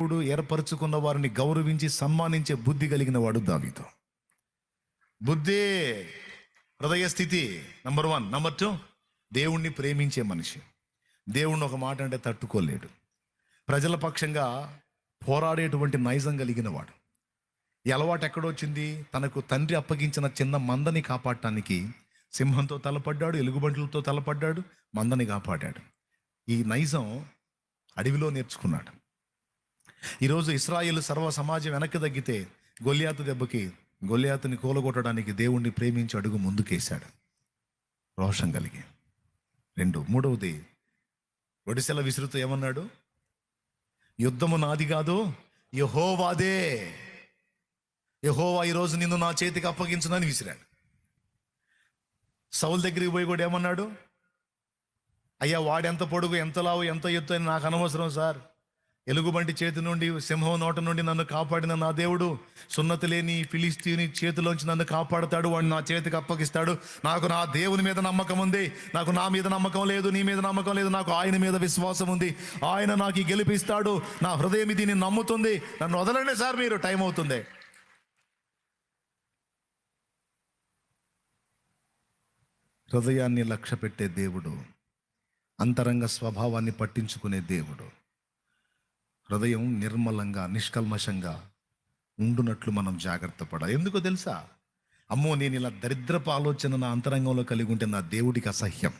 దేవుడు ఏర్పరచుకున్న వారిని గౌరవించి సన్మానించే బుద్ధి కలిగిన వాడు దావీదు. బుద్ధి హృదయ స్థితి నంబర్ వన్ నంబర్ టూ దేవుణ్ణి ప్రేమించే మనిషి. దేవుణ్ణి ఒక మాట అంటే తట్టుకోలేడు. ప్రజల పక్షంగా పోరాడేటువంటి నైజం కలిగిన వాడు. ఈ అలవాటు ఎక్కడొచ్చింది? తనకు తండ్రి అప్పగించిన చిన్న మందని కాపాడటానికి సింహంతో తలపడ్డాడు ఎలుగుబంట్లతో తలపడ్డాడు మందని కాపాడాడు. ఈ నైజం అడవిలో నేర్చుకున్నాడు. ఈరోజు ఇస్రాయిల్ సర్వ సమాజం వెనక్కి తగ్గితే గొల్లియాతు దెబ్బకి గొల్లియాతుని కూలగొట్టడానికి దేవుణ్ణి ప్రేమించి అడుగు ముందుకేశాడు. రోషం కలిగి. రెండు మూడవది ఒడిసెల విసురుతూ ఏమన్నాడు? యుద్ధము నాది కాదు యహోవాదే. యహోవా ఈరోజు నిన్ను నా చేతికి అప్పగించునని విసిరాడు. సౌల్ దగ్గరికి పోయి కూడా ఏమన్నాడు? అయ్యా వాడెంత పొడుగు ఎంత లావు ఎంత ఎత్తు అని నాకు అనవసరం సార్. ఎలుగుబంటి చేతి నుండి సింహం నోట నుండి నన్ను కాపాడిన నా దేవుడు సున్నతి లేని ఫిలిస్తీని చేతిలోంచి నన్ను కాపాడతాడు. వాడిని నా చేతికి అప్పగిస్తాడు. నాకు నా దేవుని మీద నమ్మకం ఉంది. నాకు నా మీద నమ్మకం లేదు నీ మీద నమ్మకం లేదు. నాకు ఆయన మీద విశ్వాసం ఉంది. ఆయన నాకు గెలిపిస్తాడు. నా హృదయం దీన్ని నమ్ముతుంది. నన్ను వదలండి సార్ మీరు. టైం అవుతుంది. హృదయాన్ని లక్ష్య పెట్టే దేవుడు అంతరంగ స్వభావాన్ని పట్టించుకునే దేవుడు. హృదయం నిర్మలంగా నిష్కల్మషంగా ఉండునట్లు మనం జాగ్రత్త పడాలి. ఎందుకో తెలుసా? అమ్మో నేను ఇలా దరిద్రపు ఆలోచన నా అంతరంగంలో కలిగి ఉంటే నా దేవుడికి అసహ్యం.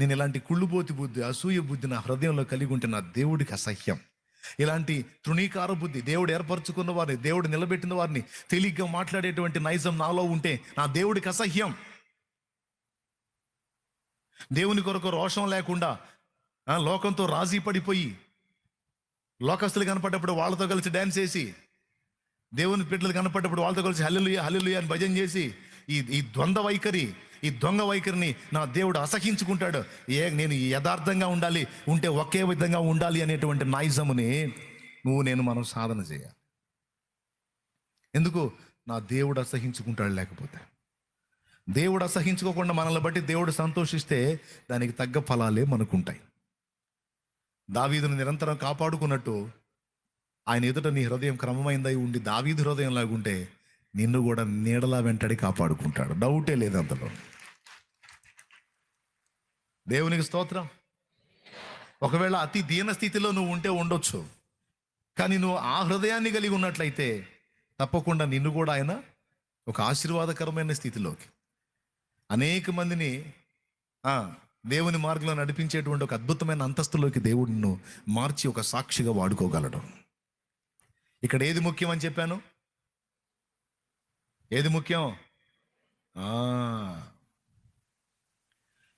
నేను ఇలాంటి కుళ్ళుబోతి బుద్ధి అసూయ బుద్ధి నా హృదయంలో కలిగి ఉంటే నా దేవుడికి అసహ్యం. ఇలాంటి తృణీకార బుద్ధి దేవుడు ఏర్పరచుకున్న వారిని దేవుడు నిలబెట్టిన వారిని తేలిగ్గా మాట్లాడేటువంటి నైజం నాలో ఉంటే నా దేవుడికి అసహ్యం. దేవుని కొరకు రోషం లేకుండా లోకంతో రాజీ పడిపోయి లోకస్తులు కనపడ్డప్పుడు వాళ్ళతో కలిసి డ్యాన్స్ చేసి దేవుని బిడ్డలు కనపడ్డప్పుడు వాళ్ళతో కలిసి హల్లెలూయ హల్లెలూయ అని భజన చేసి ఈ ఈ ద్వంద్వ వైఖరి ఈ దొంగ వైఖరిని నా దేవుడు అసహించుకుంటాడు. ఏ నేను యథార్థంగా ఉండాలి ఉంటే ఒకే విధంగా ఉండాలి అనేటువంటి నాయిజముని నువ్వు నేను మనం సాధన చేయాలి. ఎందుకు? నా దేవుడు అసహించుకుంటాడు లేకపోతే. దేవుడు అసహించుకోకుండా మనల్ని బట్టి దేవుడు సంతోషిస్తే దానికి తగ్గ ఫలాలే మనకుంటాయి. దావీదును నిరంతరం కాపాడుకున్నట్టు ఆయన ఎదుట నీ హృదయం క్రమమైందై ఉండి దావీదు హృదయం లాగుంటే నిన్ను కూడా నీడలా వెంటడి కాపాడుకుంటాడు. డౌటే లేదు అంతలో దేవునికి స్తోత్రం. ఒకవేళ అతి దీన స్థితిలో నువ్వు ఉంటే ఉండొచ్చు. కానీ నువ్వు ఆ హృదయాన్ని కలిగి ఉన్నట్లయితే తప్పకుండా నిన్ను కూడా ఆయన ఒక ఆశీర్వాదకరమైన స్థితిలోకి. అనేక మందిని దేవుని మార్గంలో నడిపించేటువంటి ఒక అద్భుతమైన అంతస్తులోకి దేవుడిను మార్చి ఒక సాక్షిగా వాడుకోగలడు. ఇక్కడ ఏది ముఖ్యం అని చెప్పాను? ఏది ముఖ్యం?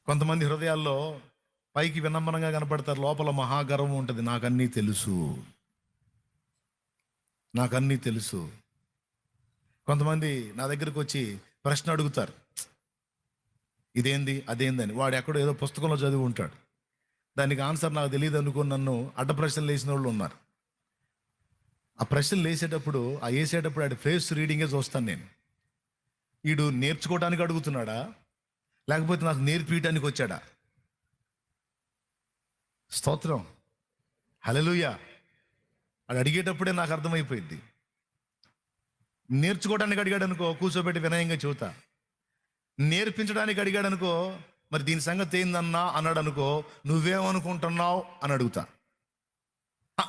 కొంతమంది హృదయాల్లో పైకి వినమ్రంగా కనపడతారు లోపల మహాగర్వం ఉంటుంది. నాకన్నీ తెలుసు. నాకన్నీ తెలుసు. కొంతమంది నా దగ్గరకు వచ్చి ప్రశ్న అడుగుతారు. ఇదేంది అదేందని. వాడు ఎక్కడో ఏదో పుస్తకంలో చదివి ఉంటాడు. దానికి ఆన్సర్ నాకు తెలియదు అనుకుని నన్ను అడ్డ ప్రశ్నలు వేసిన వాళ్ళు ఉన్నారు. ఆ ప్రశ్నలు వేసేటప్పుడు ఆ వేసేటప్పుడు ఆడి ఫేస్ రీడింగే చూస్తాను నేను. వీడు నేర్చుకోవడానికి అడుగుతున్నాడా? లేకపోతే నాకు నేర్పించడానికి వచ్చాడా? స్తోత్రం. హలలుయ అది అడిగేటప్పుడే నాకు అర్థమైపోయింది. నేర్చుకోవడానికి అడిగాడు అనుకో కూర్చోబెట్టి వినయంగా చెబుతా. నేర్పించడానికి అడిగాడు అనుకో మరి దీని సంగతి ఏందన్నా అన్నాడు అనుకో నువ్వేమనుకుంటున్నావు అని అడుగుతా.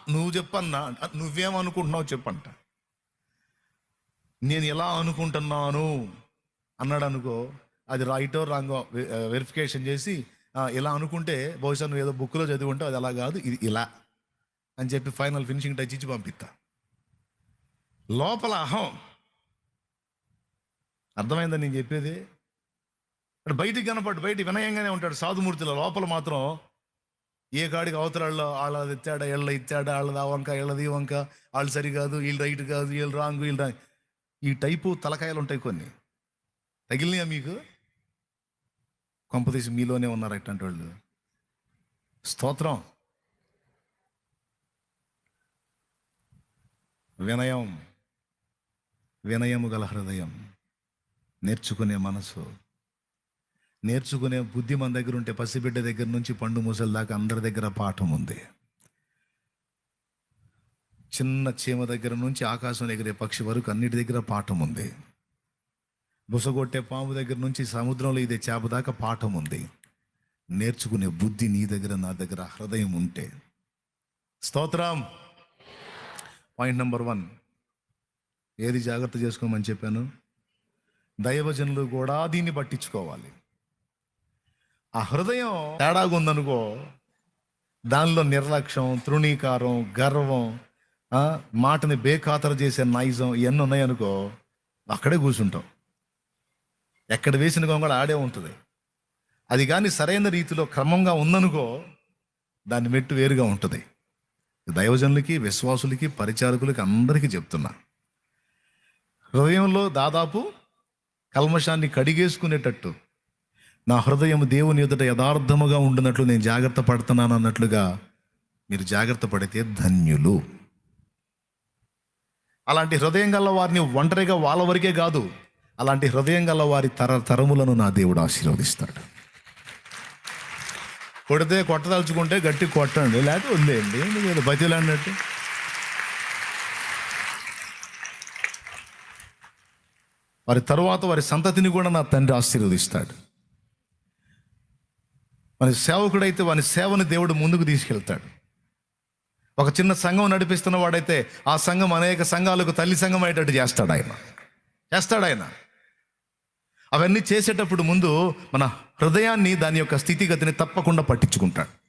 నువ్వు చెప్పన్నా నువ్వేమనుకుంటున్నావు చెప్పంట. నేను ఎలా అనుకుంటున్నాను అన్నాడు అనుకో అది రైటో రాంగో వెరిఫికేషన్ చేసి ఇలా అనుకుంటే బహుశా నువ్వు ఏదో బుక్లో చదివి ఉంటే అది అలా కాదు ఇది ఇలా అని చెప్పి ఫైనల్ ఫినిషింగ్ టచ్ ఇచ్చి పంపిస్తా లోపల అహం. అర్థమైందా నేను చెప్పేది? అంటే బయటికి కనపడు బయట వినయంగానే ఉంటాడు సాధుమూర్తిలో. లోపల మాత్రం ఏ కాడికి అవతలాళ్ళ వాళ్ళ ఎత్తాడా ఎళ్ళ ఇచ్చాడా వాళ్ళది ఆ వంక వీళ్ళది ఈ వంక వాళ్ళు సరి కాదు వీళ్ళు రైట్ కాదు వీళ్ళు రాంగ్ వీళ్ళు రాంగ్. ఈ టైపు తలకాయలు ఉంటాయి కొన్ని. తగిలినాయా మీకు? కొంపదీసి మీలోనే ఉన్నారు ఇట్లాంటి వాళ్ళు. స్తోత్రం. వినయం. వినయము గల హృదయం. నేర్చుకునే మనసు. నేర్చుకునే బుద్ధి మన దగ్గర ఉంటే పసిబిడ్డ దగ్గర నుంచి పండు ముసలి దాకా అందరి దగ్గర పాఠం ఉంది. చిన్న చీమ దగ్గర నుంచి ఆకాశం ఎగిరే పక్షి వరకు అన్నిటి దగ్గర పాఠం ఉంది. బుసగొట్టే పాము దగ్గర నుంచి సముద్రంలో ఇదే చేప దాకా పాఠం ఉంది. నేర్చుకునే బుద్ధి నీ దగ్గర నా దగ్గర హృదయం ఉంటే. స్తోత్రం. Point number one. ఏది జాగ్రత్త చేసుకోమని చెప్పాను? దైవజనులు కూడా దీన్ని పట్టించుకోవాలి. ఆ హృదయం తేడాగా ఉందనుకో దానిలో నిర్లక్ష్యం తృణీకారం గర్వం మాటని బేఖాతరు చేసే నైజం ఇవన్నీ ఉన్నాయనుకో అక్కడే కూర్చుంటాం. ఎక్కడ వేసిన గొంగళ ఆడే ఉంటుంది. అది కానీ సరైన రీతిలో క్రమంగా ఉందనుకో దాని మెట్టు వేరుగా ఉంటుంది. దైవజనులకి విశ్వాసులకి పరిచారకులకి అందరికీ చెప్తున్నా. హృదయంలో దాదాపు కల్మషాన్ని కడిగేసుకునేటట్టు నా హృదయం దేవుని ఎదుట యథార్థముగా ఉండినట్లు నేను జాగ్రత్త పడుతున్నాను అన్నట్లుగా మీరు జాగ్రత్త పడితే ధన్యులు. అలాంటి హృదయం గల వారిని ఒంటరిగా వాళ్ళ వరకే కాదు అలాంటి హృదయం గల వారి తర తరములను నా దేవుడు ఆశీర్వదిస్తాడు. కొడితే కొట్టదలుచుకుంటే గట్టి కొట్టండి లేకపోతే వదిలేయండి మీరు అన్నట్టు వారి తరువాత వారి సంతతిని కూడా నా తండ్రి ఆశీర్వదిస్తాడు. మన సేవకుడైతే వాని సేవని దేవుడు ముందుకు తీసుకెళ్తాడు. ఒక చిన్న సంఘం నడిపిస్తున్న వాడైతే ఆ సంఘం అనేక సంఘాలకు తల్లి సంఘం అయ్యేటట్టు చేస్తాడు ఆయన. చేస్తాడు ఆయన. అవన్నీ చేసేటప్పుడు ముందు మన హృదయాన్ని దాని యొక్క స్థితిగతిని తప్పకుండా పట్టించుకుంటాడు.